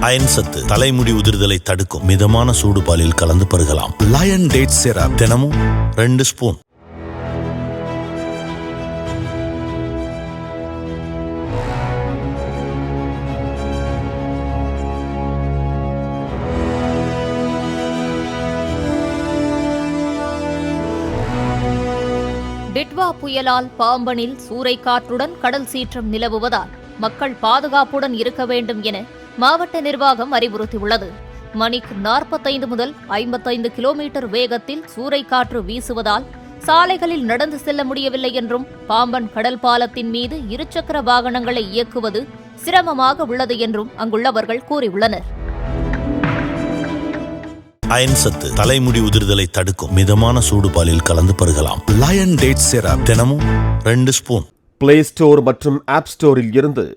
Iron சத்து தலைமுடி உதிர்தலை தடுக்கும். மிதமான சூடு பாலில் கலந்து பருகலாம். லயன் டேட் சிரப் தினமும் ரெண்டு ஸ்பூன் டிட்வா புயலால் பாம்பனில் சூறைக்காற்றுடன் கடல் சீற்றம் நிலவுவதால் மக்கள் பாதுகாப்புடன் இருக்க வேண்டும் என மாவட்ட நிர்வாகம் அறிவுறுத்தியுள்ளது. மணிக்கு நாற்பத்தைந்து முதல் ஐம்பத்தைந்து கிலோமீட்டர் வேகத்தில் சூறைக்காற்று வீசுவதால் சாலைகளில் நடந்து செல்ல முடியவில்லை என்றும் பாம்பன் கடல் பாலத்தின் மீது இருசக்கர வாகனங்களை இயக்குவது சிரமமாக உள்ளது என்றும் அங்குள்ளவர்கள் கூறியுள்ளனர். அயன் சத்து தலைமுடி உதிர்தலை தடுக்கும் மிதமான சூடு பாலில் கலந்து பருகலாம். லயன் டேட் சிரப் தினமும் ரெண்டு ஸ்பூன். பிளே ஸ்டோர் மற்றும் ஆப் ஸ்டோரில் இருந்து